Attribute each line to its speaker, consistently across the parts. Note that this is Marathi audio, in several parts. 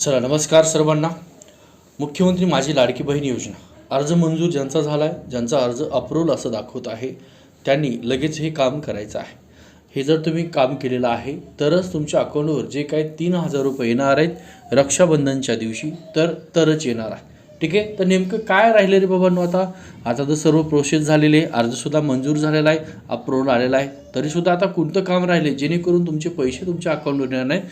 Speaker 1: चला नमस्कार सर्वांना. मुख्यमंत्री माझी लाडकी बहीण योजना. अर्ज मंजूर ज्यांचा झाला आहे ज्यांचा अर्ज अप्रूव्हल असं दाखवत आहे त्यांनी लगेच हे काम करायचं आहे. हे जर तुम्ही काम केलेलं आहे तरच तुमच्या अकाउंटवर जे काही तीन हजार रुपये येणार आहेत रक्षाबंधनच्या दिवशी तर तरच येणार आहे. ठीक आहे? तर नेमकं काय राहिलं रे बाबांनो आता? आता तर सर्व प्रोसेस झालेले आहे. अर्जसुद्धा मंजूर झालेला आहे. अप्रूव्हल आलेला आहे. तरीसुद्धा आता कोणतं काम राहिले जेणेकरून तुमचे पैसे तुमच्या अकाउंटवर येणार नाही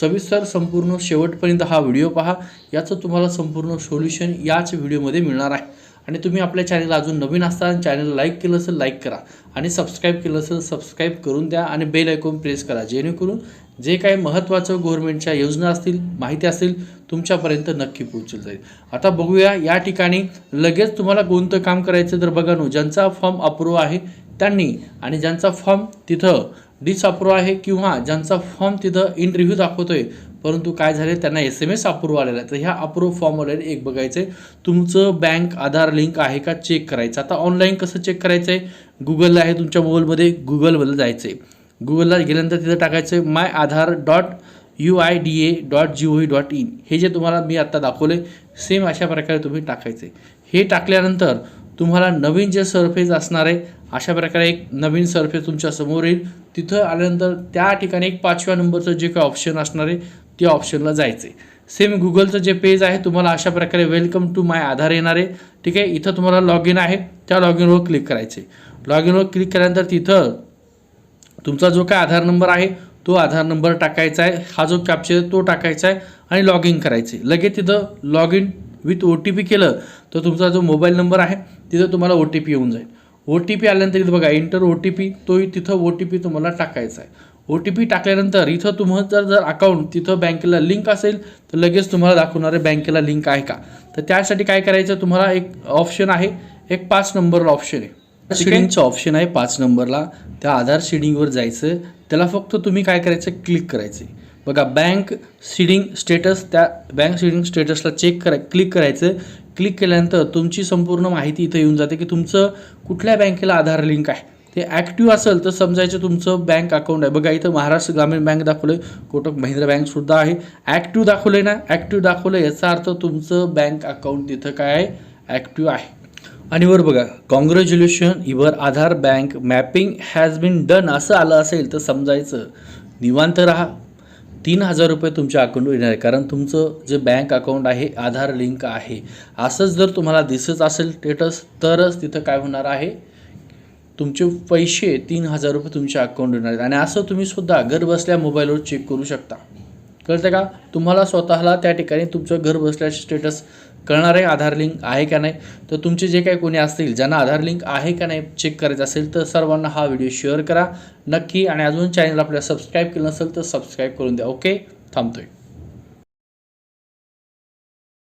Speaker 1: सविस्तर संपूर्ण शेवटपर्यंत हा व्हिडिओ पहा. याचं तुम्हाला संपूर्ण सोल्युशन याच व्हिडिओमध्ये मिळणार आहे. आणि तुम्ही आपल्या चॅनलला अजून नवीन असताना चॅनल लाईक केलं असेल लाईक करा. आणि सबस्क्राईब केलं असेल सबस्क्राईब करून द्या आणि बेल ऐकून प्रेस करा. जेणेकरून जे काही महत्त्वाचं गव्हर्नमेंटच्या योजना असतील माहिती असतील तुमच्यापर्यंत नक्की पोहोचल जाईल. आता बघूया या ठिकाणी लगेच तुम्हाला कोणतं काम करायचं तर बघा नो ज्यांचा फॉर्म अप्रूव्ह आहे त्यांनी आणि ज्यांचा फॉर्म तिथं डिसअप्रूव्ह आहे किंवा ज्यांचा फॉर्म तिथं इंटरव्ह्यू दाखवतोय परंतु काय झाले त्यांना एस एम एस अप्रूव्ह आलेला आहे. तर ह्या अप्रूव्ह फॉर्मवाल्याने एक बघायचं आहे तुमचं बँक आधार लिंक आहे का चेक करायचं. आता ऑनलाईन कसं चेक करायचं आहे गुगलला आहे तुमच्या मोबाईलमध्ये गुगलमध्ये जायचं आहे गुगलला गेल्यानंतर तिथं टाकायचं आहे my Aadhaar dot U I D A dot G O V dot in हे जे तुम्हाला मी आत्ता दाखवले सेम अशा प्रकारे तुम्ही टाकायचे हे टाकल्यानंतर तुम्हाला नवीन जे सरफेस असणार आहे अशा प्रकारे एक नवीन सरफेस तुमच्यासमोर येईल. तिथं आल्यानंतर त्या ठिकाणी एक पाचव्या नंबरचं जे काही ऑप्शन असणार आहे त्या ऑप्शनला जायचं आहे सेम गुगलचं जे पेज आहे तुम्हाला अशा प्रकारे वेलकम टू माय आधार येणार आहे. ठीक आहे इथं तुम्हाला लॉग इन आहे. त्या लॉग इनवर क्लिक करायचे लॉग इनवर क्लिक केल्यानंतर तिथं तुमचा जो काय आधार नंबर आहे तो आधार नंबर टाकायचा आहे. हा जो कॅप्चर आहे तो टाकायचा आहे आणि लॉग इन करायचे लगेच तिथं log in with O T P केलं तर तुमचा जो मोबाईल नंबर आहे तिथं तुम्हाला ओ टी पी येऊन जाईल. ओ टी पी आल्यानंतर इथं बघा इंटर ओ टी पी तोही तिथं ओ टी पी तुम्हाला टाकायचा आहे. ओ टी पी टाकल्यानंतर इथं तुम्हाला जर जर अकाउंट तिथं बँकेला लिंक असेल तर लगेच तुम्हाला दाखवणार आहे बँकेला लिंक आहे का? तर त्यासाठी काय करायचं तुम्हाला एक ऑप्शन आहे. एक पाच नंबर ऑप्शन आहे. शिडिंगचं ऑप्शन आहे पाच नंबरला. त्या आधार शिडिंगवर जायचं. त्याला फक्त तुम्ही काय करायचं? क्लिक करायचे. बघा बँक सीडिंग स्टेटस त्या बँक सीडिंग स्टेटसला चेक करा क्लिक करायचं. क्लिक केल्यानंतर तुमची संपूर्ण माहिती इथं येऊन जाते की तुमचं कुठल्या बँकेला आधार लिंक आहे. ते ॲक्टिव्ह असेल तर समजायचं तुमचं बँक अकाउंट आहे. बघा इथं महाराष्ट्र ग्रामीण बँक दाखवलं कोटक महिंद्रा बँकसुद्धा आहे. ॲक्टिव्ह दाखवलं आहे ना? ॲक्टिव्ह दाखवलं याचा अर्थ तुमचं बँक अकाउंट तिथं काय आहे? ॲक्टिव्ह आहे. आणि वर बघा congratulation your Aadhaar bank mapping has been done असं आलं असेल तर समजायचं. निवांत राहा. तीन हजार रुपये तुमच्या अकाउंटवर येणार आहे. कारण तुमचं जे बँक अकाउंट आहे आधार लिंक आहे. असंच जर तुम्हाला दिसत असेल स्टेटस तरच तिथं काय होणार आहे? तुमचे पैसे तीन हजार रुपये तुमच्या अकाउंट येणार आहेत. आणि असं तुम्ही सुद्धा घर बसल्या मोबाईलवर चेक करू शकता. कळतं का? तुम्हाला स्वतःला त्या ठिकाणी तुमचं घर बसल्याचे स्टेटस कळणार आहे आधार लिंक आहे का नाही? तर तुमचे जे काही कोणी असतील ज्यांना आधार लिंक आहे का नाही चेक करायचं असेल तर सर्वांना हा व्हिडिओ शेअर करा. नक्की आणि अजून चॅनल आपल्याला सबस्क्राईब केलं नसेल तर सबस्क्राईब करून द्या. ओके थांबतोय.